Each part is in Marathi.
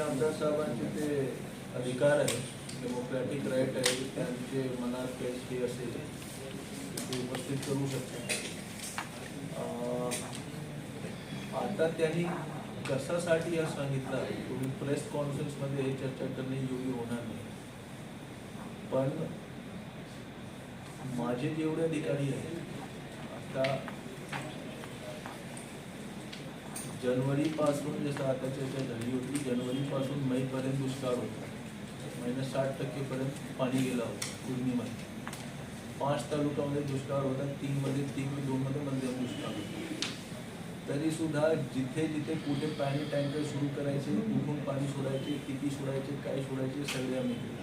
आमदार साहेबांचे ते अधिकार आहे डेमोक्रॅटिक राईट आहे. त्यांचे मनात काही असेल. ते उपस्थित करू शकतात आता त्यांनी कशासाठी या सांगितलं तुम्ही प्रेस कॉन्फरन्समध्ये हे चर्चा करणे योग्य होणार नाही. पण माझे जेवढे अधिकारी आहेत आता जनवरी पासून जसं आता चर्चा झाली होती जनवरी पासून पर्यंत दुष्काळ होता. महिन्यात साठ टक्केपर्यंत पाणी गेलं होता पूर्णिमध्ये पाच तालुक्यामध्ये दुष्काळ होता तीन मध्ये तीन दोनमध्ये मध्यम दुष्काळ होता. तरी सुद्धा जिथे जिथे कुठे पाणी टँकर सुरू करायचे कुठून पाणी सोडायचे किती सोडायचे काय सोडायचे सगळे आम्ही केलं.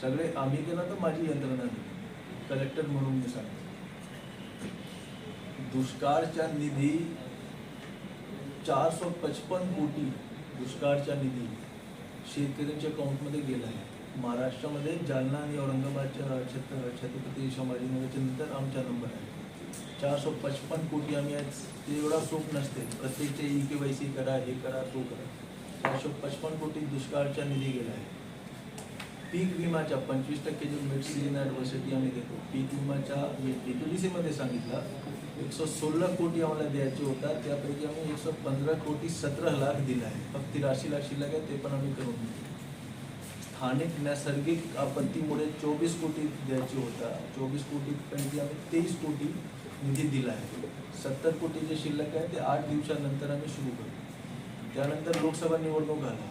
सगळे आम्ही केलं तर माझी यंत्रणा कलेक्टर म्हणून मी सांगतो. दुष्काळच्या निधी चार सौ पचपन कोटी दुष्काळच्या निधी शेतकऱ्यांच्या अकाउंटमध्ये गेला आहे. महाराष्ट्रामध्ये जालना आणि औरंगाबादच्या छत छत्रपती संभाजीनगरच्या नंतर आमचा नंबर आहे. चार सौ पचपन कोटी आम्ही आज ते एवढा सोप नसते. प्रत्येकचे ई के वाय सी करा हे करा तो करा. चारशे पचपन कोटी दुष्काळच्या निधी गेला आहे. पीक विमाच्या पंचवीस टक्के जो मिड सीजन ॲडव्हर्सिटी आम्ही देतो पीक विमाच्या मी डी मध्ये सांगितलं एकशे सोळा कोटी आम्हाला द्यायचे होता त्यापैकी आम्ही एकशे पंधरा कोटी सतरा लाख दिला आहे फक्त तिराशे लाख शिल्लक आहे ते पण आम्ही करून दिले स्थानिक नैसर्गिक आपत्तीमुळे चोवीस कोटी द्यायचे होता चोवीस कोटीपैकी आम्ही तेवीस कोटी निधी दिला आहे. सत्तर कोटी जे शिल्लक आहे ते आठ दिवसानंतर आम्ही सुरू करू त्यानंतर लोकसभा निवडणूक झाला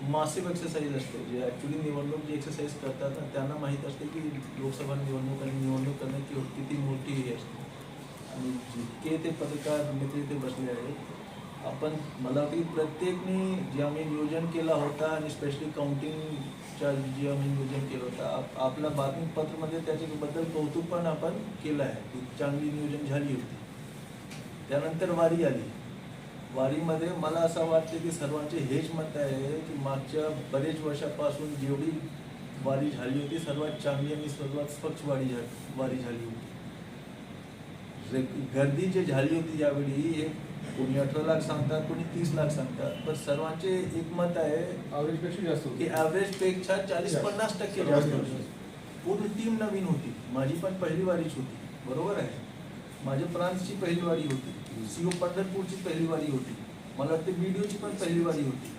मासिक एक्सरसाइज असते. जे ॲक्च्युली निवडणूक जी एक्सरसाइज करतात ना त्यांना माहीत असते की लोकसभा निवडणूक आणि निवडणूक करण्याची किती मोठी हे असते. आणि जितके ते पत्रकार मित्र इथे बसले आहेत आपण मला वाटते की प्रत्येकने जे आम्ही नियोजन केला होता आणि स्पेशली काउंटिंगच्या जे आम्ही नियोजन केलं होतं आप आपल्या बातमीपत्रामध्ये त्याच्याबद्दल कौतुक पण आपण केलं आहे. की चांगली नियोजन झाली होती. त्यानंतर वारी आली. वारीमध्ये मला असं वाटतं की सर्वांचे हेच मत आहे की मागच्या बरेच वर्षापासून जेवढी वारी झाली होती सर्वात चांगली आणि सर्वात स्वच्छ वारी झाली वारी झाली होती गर्दी जी झाली होती यावेळी हे कोणी अठरा लाख सांगतात कोणी तीस लाख सांगतात पण सर्वांचे एक मत आहे ॲव्हरेजपेक्षा जास्त की होती ॲव्हरेजपेक्षा चाळीस. पन्नास टक्के जास्त. होती. पूर्ण टीम नवीन होती माझी पण पहिली वारीच होती बरोबर आहे माझ्या फ्रान्सची पहिली वारी होती सीओ पंढरपूरची पहिली वारी होती. मला वाटते बीडीओची पण पहिली वारी होती.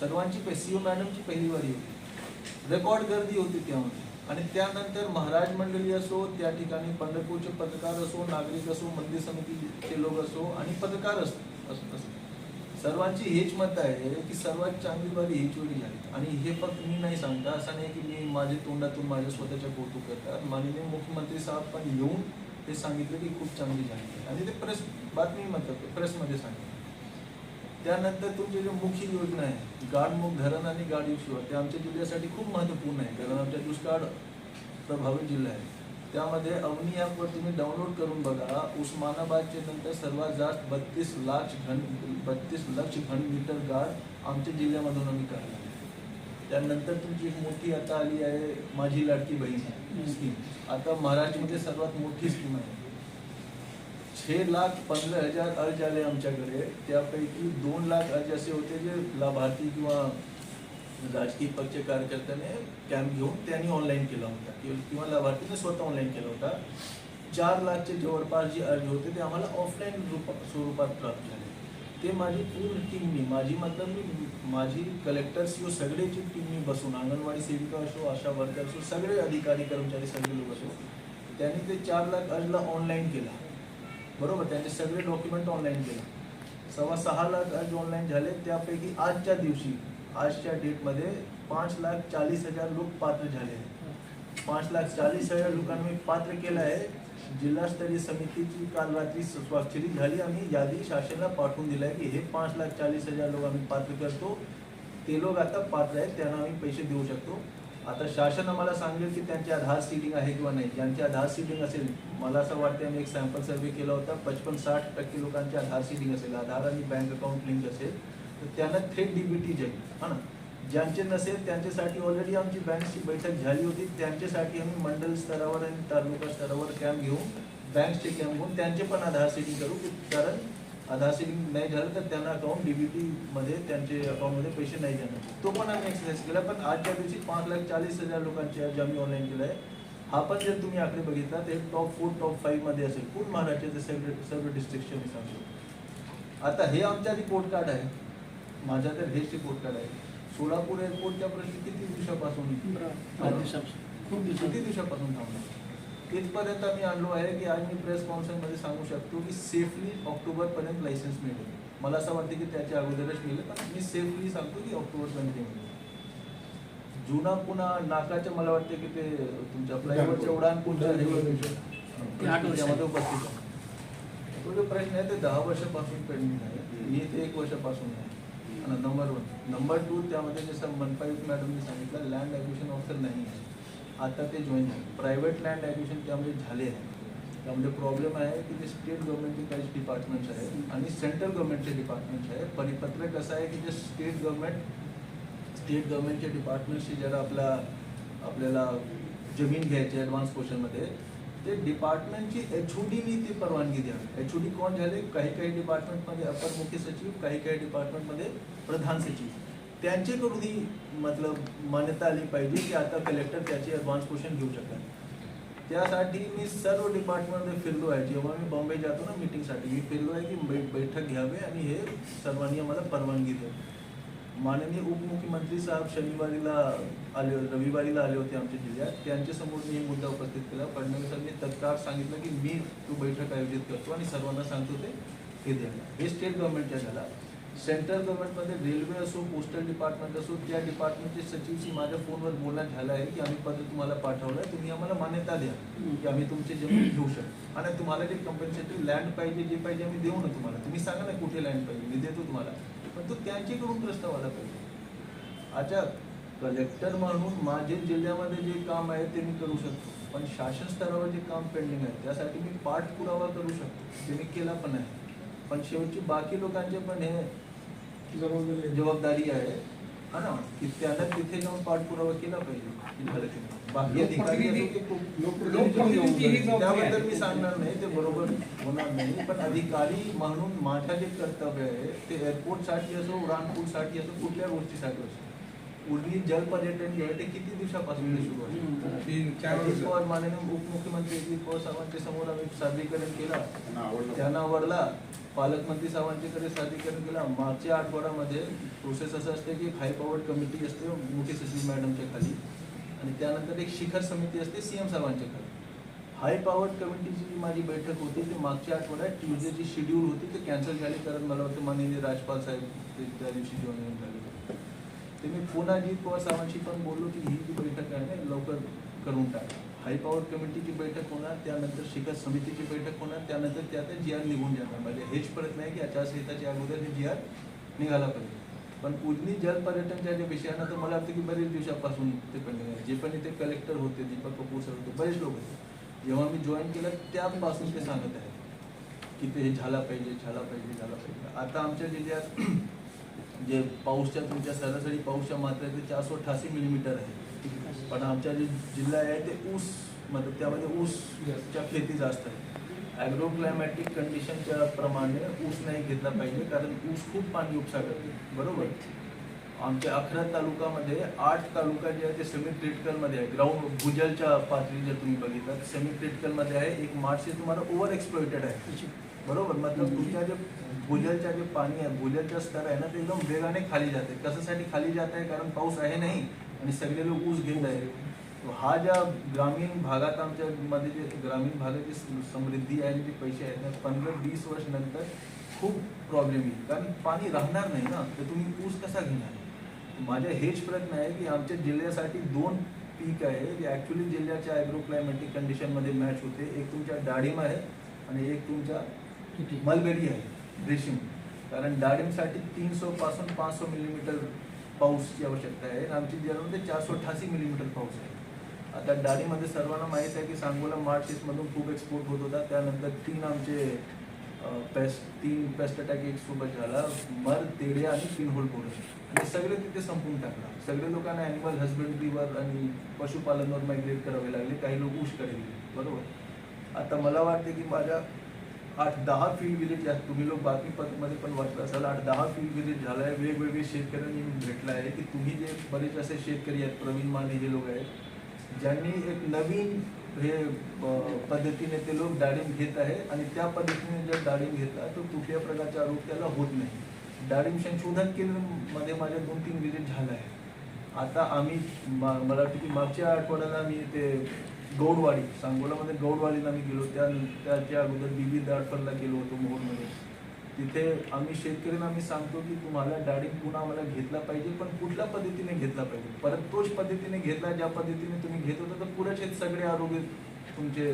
सर्वांची सीओ मॅडमची पहिली वारी होती. रेकॉर्ड गर्दी होती त्यामध्ये. आणि त्यानंतर महाराज मंडळी असो त्या ठिकाणी पंढरपूरचे पत्रकार असो नागरिक असो मंदिर समितीचे लोक असो आणि पत्रकार असो असो सर्वांची हेच मत आहे की सर्वात चांगली वारी हेच वेळी झाली आणि हे फक्त मी नाही सांगता. असं नाही की मी माझे तोंडातून माझ्या स्वतःच्या कौतुक करतात. माननीय मुख्यमंत्री साहेब पण येऊन ते सांगितलं की खूप चांगली झाली आणि ते प्रेस बातमी म्हणतात प्रेसमध्ये सांगितलं. त्यानंतर तुमची जी मुख्य योजना आहे गाडमुख धरण आणि गाडी शिवार ते आमच्या जिल्ह्यासाठी खूप महत्त्वपूर्ण आहे. कारण आमच्या दुष्काळ प्रभावित जिल्हा आहे. त्यामध्ये अवनी ॲपवर तुम्ही डाउनलोड करून बघा उस्मानाबादचे नंतर सर्वात जास्त बत्तीस लाख घन बत्तीस लक्ष घन मीटर गाड आमच्या जिल्ह्यामधून आम्ही काढला. त्यानंतर तुमची एक मोठी आता आली आहे माझी लाडकी बहीण स्कीम. आता महाराष्ट्रामध्ये सर्वात मोठी स्कीम आहे. छे लाख पंधरा हजार अर्ज आले आमच्याकडे. त्यापैकी दोन लाख अर्ज असे होते जे लाभार्थी किंवा राजकीय पक्ष कार्यकर्त्याने कॅम्प घेऊन त्यांनी ऑनलाईन केला होता. किंवा किंवा लाभार्थीने स्वतः ऑनलाईन केला होता. चार लाखचे जवळपास जे अर्ज होते ते आम्हाला ऑफलाईन रूप स्वरूपात प्राप्त झाले. ते माझी पूर्ण टीम मी. माझी मतलब मी माझी कलेक्टर्स यो सगळेची टीम मी बसून अंगणवाडी सेविका असो आशा वर्कर असो सगळे अधिकारी कर्मचारी सगळे लोक असो त्यांनी ते चार लाख अर्जला ऑनलाईन केला. बरोबर? त्यांचे सगळे डॉक्युमेंट ऑनलाईन केले. सव्वा सहा लाख अर्ज ऑनलाईन झाले. त्यापैकी आजच्या दिवशी आजच्या डेटमध्ये पाच लाख चाळीस हजार लोक पात्र झाले आहेत. पाच लाख चाळीस हजार लोकांना मी पात्र केलं आहे. जिल्हास्तरीय समितीची काल रात्री स्वाक्षरी झाली आम्ही यादी शासनाला पाठवून दिलं आहे की हे पाच लाख चाळीस हजार लोक आम्ही पात्र करतो. ते लोक आता पात्र आहेत त्यांना आम्ही पैसे देऊ शकतो. आता शासन आम्हाला सांगेल की त्यांची आधार सीटिंग आहे किंवा नाही. ज्यांची आधार सीटिंग असेल मला असं वाटतं आम्ही एक सॅम्पल सर्वे केला होता. पचपन साठ टक्के लोकांची आधार सीटिंग असेल. आधार आणि बँक अकाउंट लिंक असेल. तर त्यांना थेट डीबीटी जाईल हा ना? ज्यांचे नसेल त्यांच्यासाठी ऑलरेडी आमची बँकची बैठक झाली होती. त्यांच्यासाठी आम्ही मंडल स्तरावर आणि तालुका स्तरावर कॅम्प घेऊन बँकचे कॅम्प घेऊन त्यांचे पण आधार सेटिंग करू. की कारण आधार सेटिंग नाही झालं तर त्यांना अकाउंट डीबीटीमध्ये त्यांचे अकाउंटमध्ये पैसे नाही जाणार. तो पण आम्ही एक्सरसाइज केला. पण आजच्या दिवशी पाच लाख चाळीस हजार लोकांचे अर्ज आम्ही ऑनलाईन केलं आहे हा पण जर तुम्ही आकडे बघितला तर टॉप फोर टॉप फाईव्हमध्ये असेल. पूर्ण महाराष्ट्राचे सर्व सर्व डिस्ट्रिक्शन मी सांगतो आता हे आमच्या रिपोर्ट कार्ड आहे. माझ्या तर हेच रिपोर्ट कार्ड आहे. सोलापूर एअरपोर्टच्या प्रश्न किती दिवसापासून? खूप किती दिवसापासून थांबलो? इथपर्यंत आम्ही आणलो आहे की आज मी प्रेस कॉन्फरन्समध्ये सांगू शकतो की सेफली ऑक्टोबरपर्यंत लायसन्स मिळेल. मला असं वाटतं की त्याच्या अगोदरच मिळेल पण मी सेफली सांगतो की ऑक्टोबरपर्यंत मिळेल. जुना पुन्हा नाकाच्या मला वाटतं की ते तुमच्या फ्लायओव्हरच्या उडान पुढच्या त्यामध्ये उपस्थित आहे. तो जो प्रश्न आहे ते दहा वर्षापासून पेंडिंग आहे. मी ते एक वर्षापासून आहे. नंबर वन नंबर टू त्यामध्ये जसं मनपायुक्त मॅडमने सांगितलं लँड ॲक्विशन ऑफिसर नाही आहे. आता ते जॉईन झाले. प्रायव्हेट लँड ॲक्विशन त्यामध्ये झाले आहे. त्यामध्ये प्रॉब्लेम आहे की ते स्टेट गव्हर्नमेंटचे काही डिपार्टमेंट्स आहेत आणि सेंट्रल गव्हर्नमेंटचे डिपार्टमेंट्स आहे परिपत्रक कसं आहे की जे स्टेट गव्हर्नमेंट स्टेट गव्हर्नमेंटच्या डिपार्टमेंटशी जरा आपला आपल्याला जमीन घ्यायची ॲडव्हान्स पोर्शनमध्ये ते डिपार्टमेंटची एच ओ डीनी ती परवानगी द्यावी. एच ओ डी कोण झाले? काही काही डिपार्टमेंटमध्ये अपर मुख्य सचिव काही काही डिपार्टमेंटमध्ये प्रधान सचिव. त्यांच्याकडून ही मतलब मान्यता आली पाहिजे की आता कलेक्टर त्याचे ॲडव्हान्स क्वेश्चन घेऊ शकतात. त्यासाठी मी सर्व डिपार्टमेंटमध्ये फिरलो आहे. जेव्हा मी बॉम्बे जातो ना मीटिंगसाठी मी फिरलो आहे की बैठक घ्यावे आणि हे सर्वांनी आम्हाला परवानगी द्यावी. माननीय उपमुख्यमंत्री साहेब शनिवारीला आले होते रविवारीला आले होते आमच्या जिल्ह्यात. त्यांच्यासमोर मी मुद्दा उपस्थित केला. फडणवीसांनी तत्काळ सांगितलं की मी तो बैठक आयोजित करतो आणि सर्वांना सांगतो ते हे द्यायला. हे स्टेट गव्हर्नमेंटच्या झाला. सेंट्रल गव्हर्नमेंटमध्ये रेल्वे असो पोस्टल डिपार्टमेंट असो त्या डिपार्टमेंटचे सचिवशी माझ्या फोनवर बोलणं झालं आहे की आम्ही पत्र तुम्हाला पाठवलं आहे. तुम्ही आम्हाला मान्यता द्या की आम्ही तुमचे जमीन घेऊ शकतो. आणि तुम्हाला जे कंपल्सरी लँड पाहिजे जे पाहिजे आम्ही देऊ ना तुम्हाला. तुम्ही सांगा ना कुठे लँड पाहिजे. मी देतो तुम्हाला. पण तो त्यांच्याकडून प्रस्ताव आला पाहिजे अच्छा कलेक्टर म्हणून माझे जिल्ह्यामध्ये जे काम आहे ते मी करू शकतो. पण शासन स्तरावर जे काम पेंडिंग आहे त्यासाठी मी पाठपुरावा करू शकतो. ते मी केला पण आहे पण शेवटची बाकी लोकांचे पण हे जबाबदारी आहे. हा ना? की त्यांना तिथे जाऊन पाठपुरावा केला पाहिजे. बाकी अधिकारी असो की खूप- लोकप्रतिनिधी ही जबाबदारी आहे. त्याबद्दल मी सांगणार नाही ते बरोबर होणार नाही. पण अधिकारी म्हणून माझं जे कर्तव्य आहे ते एअरपोर्टसाठी असो उडानपूरसाठी असो कुठल्या गोष्टीसाठी असो. उर्ली जल पर्यटन जे आहे ते किती दिवसापासून सुरू आहे? तीन चार अजित वर्ष. पवार माननीय उपमुख्यमंत्री अजित पवार साहेबांच्या समोर आम्ही सादरीकरण केला. त्यांना आवडलं. त्यांना आवडला. पालकमंत्री साहेबांच्याकडे सादरीकरण केला. मागच्या आठवड्यामध्ये प्रोसेस असं असते की हाय पॉवर कमिटी असते मुख्य सचिव मॅडमच्या खाली. आणि त्यानंतर एक शिखर समिती असते सीएम एम खाली हाय पॉवर कमिटीची जी माझी बैठक होती ती मागच्या आठवड्यात ट्युजडेची शेड्यूल होती ते कॅन्सल झाली. कारण मला वाटतं माननीय राजपाल साहेब ते त्या दिवशी जॉईन झाले होते. ते मी पुन्हा अजित पवार साहेबांशी पण बोललो की ही जी बैठक आहे ना लवकर करून टाक. हाय पॉवर कमिटीची बैठक होणार त्यानंतर शिखर समितीची बैठक होणार त्यानंतर त्यात जी आर निघून जाणार. म्हणजे हेच परत नाही की आचारसंहिताच्या अगोदर हे जी आर निघाला पाहिजे. पण उजनी जल पर्यटनच्या ज्या विषयानं तर मला वाटतं की बरेच दिवसापासून ते पण जे पण इथे कलेक्टर होते दीपक कपूर सर होते बरेच लोक होते. जेव्हा मी जॉईन केलं त्यापासून ते सांगत आहे की ते हे झाला पाहिजे झाला पाहिजे झाला पाहिजे. आता आमच्या जिल्ह्यात जे पाऊसच्या तुमच्या सरासरी पाऊसच्या मात्रा ते चारशे अठ्ठासी मिलीमीटर आहे. पण आमच्या जे जिल्हा आहे ते ऊस मतलब त्यामध्ये ऊसच्या खेती जास्त आहे. ॲग्रो क्लायमॅटिक कंडिशनच्या प्रमाणे ऊस नाही घेतला पाहिजे कारण ऊस खूप पाणी उपसा करते बरोबर? आमच्या अकरा तालुकामध्ये आठ तालुका जे आहे ते सेमी क्रिटिकलमध्ये आहे ग्राउंड भूजलच्या पातळी जर तुम्ही बघितलं सेमी क्रिटिकलमध्ये आहे. एक मार्च तुम्हाला ओव्हर एक्सप्लोइटेड आहे. बरोबर? मतलब तुमच्या जे भूजलच्या जे पाणी आहे भूजलचा स्तर आहे ना ते एकदम वेगाने खाली जाते. कशासाठी खाली जात आहे? कारण पाऊस आहे नाही आणि सगळे लोक ऊस घेत आहे हा ज्या ग्रामीण भागात आमच्या मध्ये जे ग्रामीण भागाची स- समृद्धी आहे जे पैसे आहेत ना पंधरा वीस वर्ष नंतर खूप प्रॉब्लेम येईल. कारण पाणी राहणार नाही ना तर तुम्ही ऊस कसा घेणार? माझा हेच प्रयत्न आहे की आमच्या जिल्ह्यासाठी दोन पीक आहे जे ॲक्च्युली जिल्ह्याच्या ॲग्रो क्लायमॅटिक कंडिशनमध्ये मॅच होते. एक तुमच्या डाळिंब आहे आणि एक तुमच्या मलबेरी आहे रेशीम. कारण डाळिंबसाठी तीनशे पासून पाचशे मिलीमीटर पाऊसची आवश्यकता आहे आणि आमची जिल्ह्यामध्ये चारशे अठ्ठासी मिलीमीटर पाऊस आहे. आता डाळीमध्ये सर्वांना माहीत आहे की सांगोला मार्चेसमधून खूप एक्सपोर्ट होत होता. त्यानंतर तीन आमचे पेस्ट तीन पेस्ट अटॅक एक सोबत झाला. मर तेड्या आणि पिनहोल पोरं. आणि सगळे तिथे संपून टाकला. सगळे लोकांना ॲनिमल हजबंडरीवर आणि पशुपालनवर मायग्रेट करावे लागले. काही लोक ऊसकडे गेले बरोबर? आता मला वाटते की माझ्या आठ दहा फील्ड विजिट तुम्ही लोक बातमीपत्रामध्ये पण वाचलं असाल. आठ दहा फील्ड विजिट झालं आहे वेगवेगळे शेतकऱ्यांनी भेटला आहे की तुम्ही जे बरेच असे शेतकरी आहेत प्रवीण माने हे लोक आहेत ज्यांनी एक नवीन हे पद्धतीने ते लोक डाळिंब घेत आहे आणि त्या पद्धतीने जर डाळिंब घेतला तर कुठल्या प्रकारचा आरोप त्याला होत नाही. डाळिंब संशोधन केंद्रमध्ये माझ्या दोन तीन विजिट झाला आहे आता आम्ही मा- मला वाटतं की मागच्या आठवड्याला मी ते गौडवाडी सांगोलामध्ये गौडवाडीला मी गेलो त्या त्याच्या अगोदर बीबी दाडफरला गेलो होतो मोहोरमध्ये. तिथे आम्ही शेतकऱ्यांना आम्ही सांगतो की तुम्हाला डाळिंब पुन्हा आम्हाला घेतला पाहिजे पण कुठल्या पद्धतीने घेतला पाहिजे? परत तोच पद्धतीने घेतला ज्या पद्धतीने तुम्ही घेत होता तर पुढे शेत सगळे आरोग्य तुमचे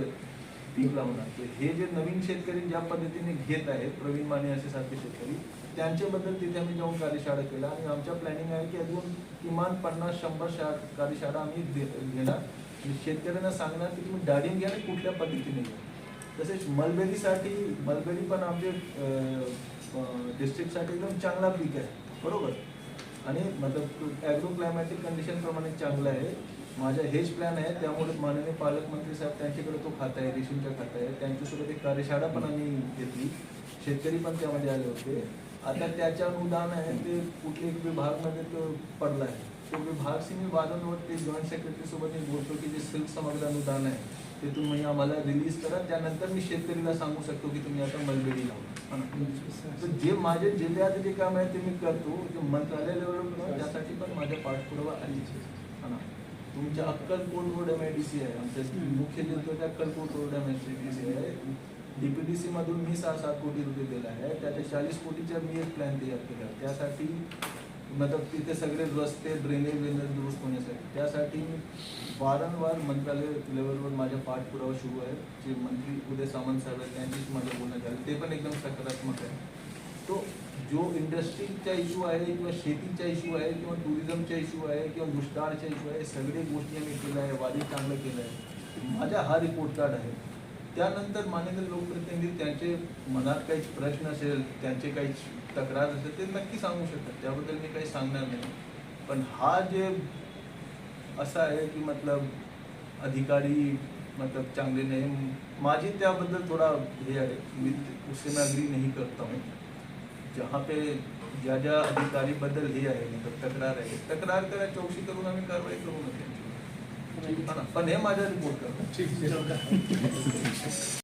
पीक लावणार हे जे नवीन शेतकरी ज्या पद्धतीने घेत आहेत प्रवीण माने असे सारखे शेतकरी त्यांच्याबद्दल तिथे आम्ही जाऊन कार्यशाळा केला आणि आमच्या प्लॅनिंग आहे की अजून किमान पन्नास शंभर शा कार्यशाळा आम्ही घेणार. आणि शेतकऱ्यांना सांगणार की तुम्ही डाळिंब घ्या आणि कुठल्या पद्धतीने घ्या. तसेच मलबेरीसाठी मलबेरी पण आमचे डिस्ट्रिक्टसाठी एकदम चांगला पीक आहे. बरोबर? आणि मतलब ॲग्रो क्लायमॅटिक कंडिशन प्रमाणे चांगलं आहे. माझा हेच प्लॅन आहे. त्यामुळे माननीय पालकमंत्री साहेब त्यांच्याकडे तो खात आहे रेशीमचा खात आहे. त्यांच्यासोबत एक कार्यशाळा पण आम्ही घेतली. शेतकरी पण त्यामध्ये आले होते. आता त्याच्या अनुदान आहे ते कुठले एक विभागमध्ये तो पडला आहे. तो विभाग मी वादनवर ते जॉईंट सेक्रेटरी सोबत मी बोलतो की जे सिल्क समग्र अनुदान आहे. ते तुम्ही आम्हाला रिलीज करा. त्यानंतर मी शेतकरीला सांगू शकतो की तुम्ही आता मलबेरी लावा. तर जे माझे जिल्ह्यात जे काम आहे ते मी करतो. जे मंत्रालय लेवलवर त्यासाठी पण माझ्या पाठपुरावा आहे. हा ना. तुमच्या Akkalkot road M I D C आहे. आमच्या मुख्य जिल्ह्यात Akkalkot road M I D C आहे. डीपीडीसी मधून मी सहा सात कोटी रुपये दिला आहे त्याच्या चाळीस कोटीचा मी एक प्लॅन तयार केला त्यासाठी मतलब तिथे सगळे रस्ते ड्रेनेज वेनेज दुरुस्त होण्यासाठी. त्यासाठी वारंवार मंत्रालय लेवलवर माझा पाठपुरावा सुरू आहे. जे मंत्री उदय सामंत साहेब आहेत त्यांचीच माझं बोलणं झालं. ते पण एकदम सकारात्मक आहे. तो जो इंडस्ट्रीचा इश्यू आहे किंवा शेतीचा इश्यू आहे किंवा टुरिझमचा इश्यू आहे किंवा दुष्काळचा इश्यू आहे सगळे गोष्टी आम्ही केलं आहे वादी चांगलं केलं आहे. माझा हा रिपोर्ट कार्ड आहे. त्यानंतर मान्यता लोकप्रतिनिधी त्यांचे मनात काही प्रश्न असेल त्यांचे काही तक्रार असेल ते नक्की सांगू शकतात त्याबद्दल मी काही सांगणार नाही. पण हा जे असा आहे की मतलब अधिकारी मतलब चांगले नाही माझी त्याबद्दल थोडा हे आहे. मी उससे मैं अग्री नहीं करता हूँ. जहाँ पे ज्या ज्या अधिकारी बद्दल हे आहे मतलब तक्रार आहे तक्रार करा चौकशी करून आम्ही कारवाई करू ना त्यांची हा पण हे माझा रिपोर्ट करा. ठीक आहे